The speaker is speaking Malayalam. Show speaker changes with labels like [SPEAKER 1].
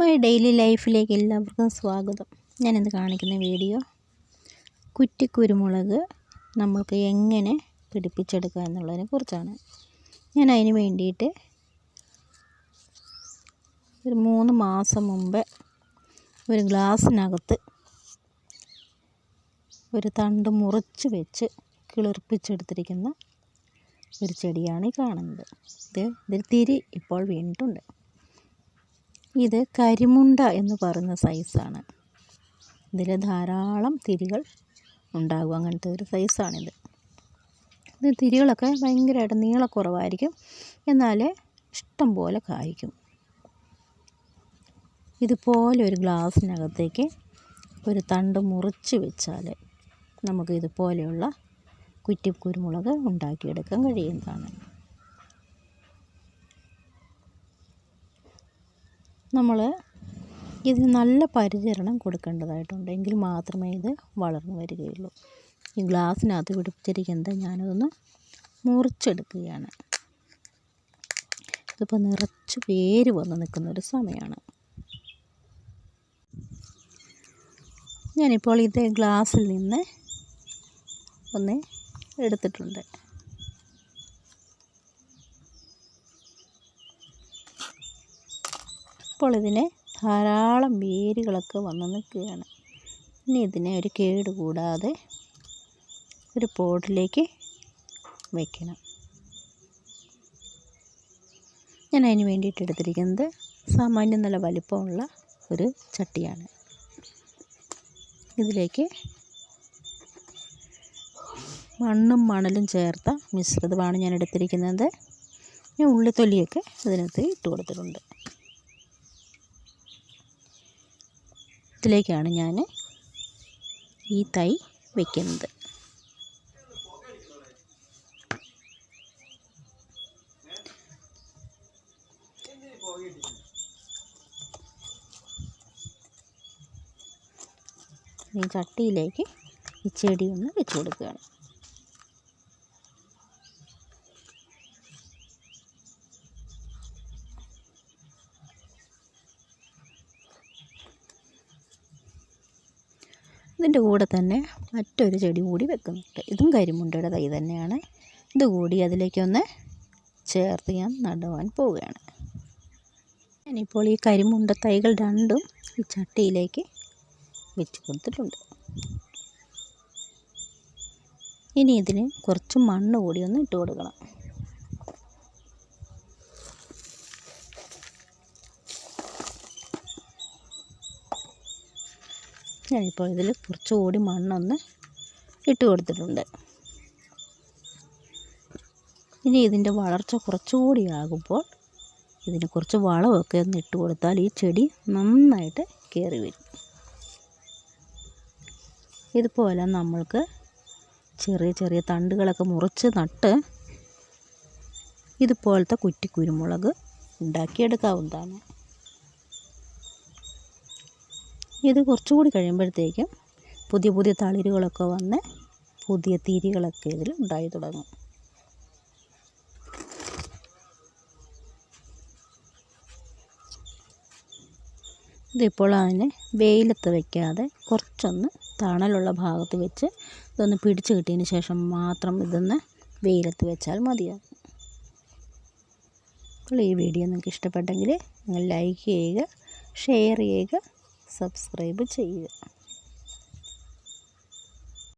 [SPEAKER 1] മൈ ഡെയിലി ലൈഫിലേക്ക് എല്ലാവർക്കും സ്വാഗതം. ഞാനിന്ന് കാണിക്കുന്ന വീഡിയോ കുറ്റിക്കുരുമുളക് നമ്മൾക്ക് എങ്ങനെ പിടിപ്പിച്ചെടുക്കുക എന്നുള്ളതിനെ കുറിച്ചാണ്. ഞാൻ അതിന് വേണ്ടിയിട്ട് ഒരു മൂന്ന് മാസം മുമ്പ് ഒരു ഗ്ലാസ്സിനകത്ത് ഒരു തണ്ട് മുറിച്ച് വെച്ച് കിളിർപ്പിച്ചെടുത്തിരിക്കുന്ന ഒരു ചെടിയാണ് ഈ കാണുന്നത്. ഇത് ഇതിൽ തിരി ഇപ്പോൾ വീണിട്ടുണ്ട്. ഇത് കരിമുണ്ട എന്ന് പറയുന്ന സൈസാണ് ഇതിൽ ധാരാളം തിരികൾ ഉണ്ടാകും. അങ്ങനത്തെ ഒരു സൈസാണിത് ഇത് തിരികളൊക്കെ ഭയങ്കരമായിട്ട് നീളക്കുറവായിരിക്കും. എന്നാൽ ഇഷ്ടം പോലെ കായ്ക്കും. ഇതുപോലെ ഒരു ഗ്ലാസ്സിനകത്തേക്ക് ഒരു തണ്ട് മുറിച്ച് വെച്ചാൽ നമുക്ക് ഇതുപോലെയുള്ള കുറ്റി കുരുമുളക് ഉണ്ടാക്കിയെടുക്കാൻ കഴിയുന്നതാണ്. നമ്മൾ ഇതിന് നല്ല പരിചരണം കൊടുക്കേണ്ടതായിട്ടുണ്ട്. എങ്കിൽ മാത്രമേ ഇത് വളർന്നു വരികയുള്ളൂ. ഈ ഗ്ലാസ്സിനകത്ത് പിടിപ്പിച്ചിരിക്കുന്നത് ഞാനതൊന്ന് മുറിച്ചെടുക്കുകയാണ്. ഇതിപ്പോൾ നിറച്ച് പേര് വന്ന് നിൽക്കുന്നൊരു സമയമാണ്. ഞാനിപ്പോൾ ഇത് ഗ്ലാസ്സിൽ നിന്ന് ഒന്ന് എടുത്തിട്ടുണ്ട്. ഇപ്പോൾ ഇതിന് ധാരാളം വേരുകളൊക്കെ വന്ന് നിൽക്കുകയാണ്. ഇനി ഇതിനെ ഒരു കേട് കൂടാതെ ഒരു പോട്ടിലേക്ക് വയ്ക്കണം ഞാൻ അതിന് വേണ്ടിയിട്ട് എടുത്തിരിക്കുന്നത് സാമാന്യം നല്ല വലിപ്പമുള്ള ഒരു ചട്ടിയാണ്. ഇതിലേക്ക് മണ്ണും മണലും ചേർത്ത മിശ്രിതമാണ് ഞാൻ എടുത്തിരിക്കുന്നത്. ഞാൻ ഉള്ളിത്തൊലിയൊക്കെ ഇതിനകത്ത് ഇട്ട് കൊടുത്തിട്ടുണ്ട്. ഇതിലേക്കാണ് ഞാൻ ഈ തൈ വയ്ക്കുന്നത് ഈ ചട്ടിയിലേക്ക് ഈ ചെടി ഒന്ന് കൊടുക്കുകയാണ്. ഇതിന്റെ കൂടെ തന്നെ മറ്റൊരു ചെടി കൂടി വെക്കുന്നുണ്ട്. ഇതും കരിമുണ്ടയുടെ തൈ തന്നെയാണ്. ഇത് ഇതുകൂടി അതിലേക്കൊന്ന് ചേർത്ത് ഞാൻ നടുവാൻ പോവുകയാണ്. ഞാനിപ്പോൾ ഈ കരിമുണ്ട തൈകൾ രണ്ടും ഈ ചട്ടിയിലേക്ക് വെച്ച് കൊടുത്തിട്ടുണ്ട്. ഇനി ഇതിന് കുറച്ച് മണ്ണ് കൂടി ഒന്ന് ഇട്ട് കൊടുക്കണം. ഞാനിപ്പോൾ ഇതിൽ കുറച്ചുകൂടി മണ്ണൊന്ന് ഇട്ട് കൊടുത്തിട്ടുണ്ട്. ഇനി ഇതിന്റെ വളർച്ച കുറച്ചുകൂടി ആകുമ്പോൾ ഇതിന് കുറച്ച് വളമൊക്കെ ഒന്ന് ഇട്ട് കൊടുത്താൽ ഈ ചെടി നന്നായിട്ട് കയറി വരും. ഇതുപോലെ നമ്മൾക്ക് ചെറിയ ചെറിയ തണ്ടുകളൊക്കെ മുറിച്ച് നട്ട് ഇതുപോലത്തെ കുറ്റി കുരുമുളക് ഉണ്ടാക്കിയെടുക്കാവുന്നതാണ്. ഇത് കുറച്ചുകൂടി കഴിയുമ്പോഴത്തേക്കും പുതിയ പുതിയ തളിരുകളൊക്കെ വന്ന് പുതിയ തിരികളൊക്കെ ഇതിൽ ഉണ്ടായി തുടങ്ങും. ഇതിപ്പോൾ അതിനെ വെയിലത്ത് വയ്ക്കാതെ കുറച്ചൊന്ന് തണലുള്ള ഭാഗത്ത് വെച്ച് ഇതൊന്ന് പിടിച്ച് കിട്ടിയതിന് ശേഷം മാത്രം ഇതൊന്ന് വെയിലത്ത് വെച്ചാൽ മതിയാകും. അപ്പോൾ ഈ വീഡിയോ നിങ്ങൾക്ക് ഇഷ്ടപ്പെട്ടെങ്കിൽ നിങ്ങൾ ലൈക്ക് ചെയ്യുക ഷെയർ ചെയ്യുക സബ്സ്ക്രൈബ് ചെയ്യുക.